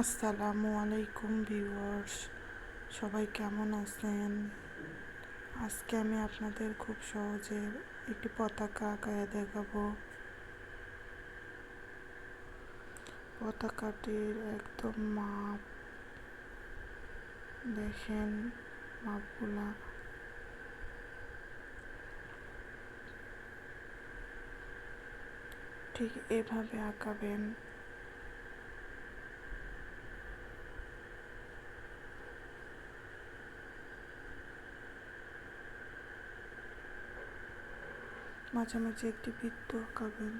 আসসালামু আলাইকুম ভিউয়ার্স, সবাই কেমন আছেন? আজকে আমি আপনাদের খুব সহজে একটি পতাকা আঁকায় দেখাবো। পতাকাটির একদম মাপ, দেখেন মাপগুলা। ঠিক এভাবে আঁকাবেন। মাঝামাঝি একটি বৃত্ত আঁকাবেন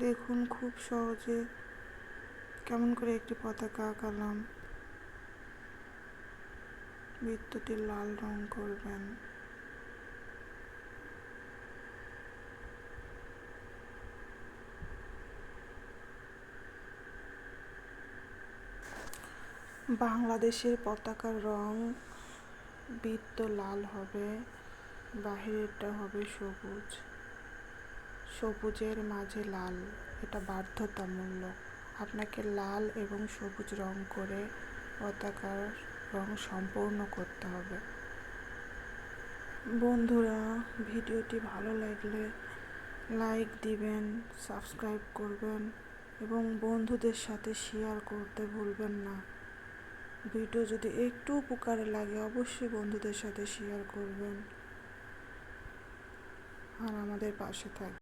দেখুন খুব সহজে কেমন করে একটি পতাকা আঁকালাম। বৃত্তটি লাল রং করবেন। বাংলাদেশের পতাকার রং বৃত্ত লাল হবে, বাহিরেরটা হবে সবুজ। সবুজের মাঝে লাল, এটা বাধ্যতামূলক আপনাকে লাল এবং সবুজ রং করে পতাকার রং সম্পূর্ণ করতে হবে। বন্ধুরা, ভিডিওটি ভালো লাগলে লাইক দিবেন, সাবস্ক্রাইব করবেন এবং বন্ধুদের সাথে শেয়ার করতে ভুলবেন না। ভিডিও যদি একটু উপকারে লাগে অবশ্যই বন্ধুদের সাথে শেয়ার করবেন। আর আমাদের পাশে থাকবেন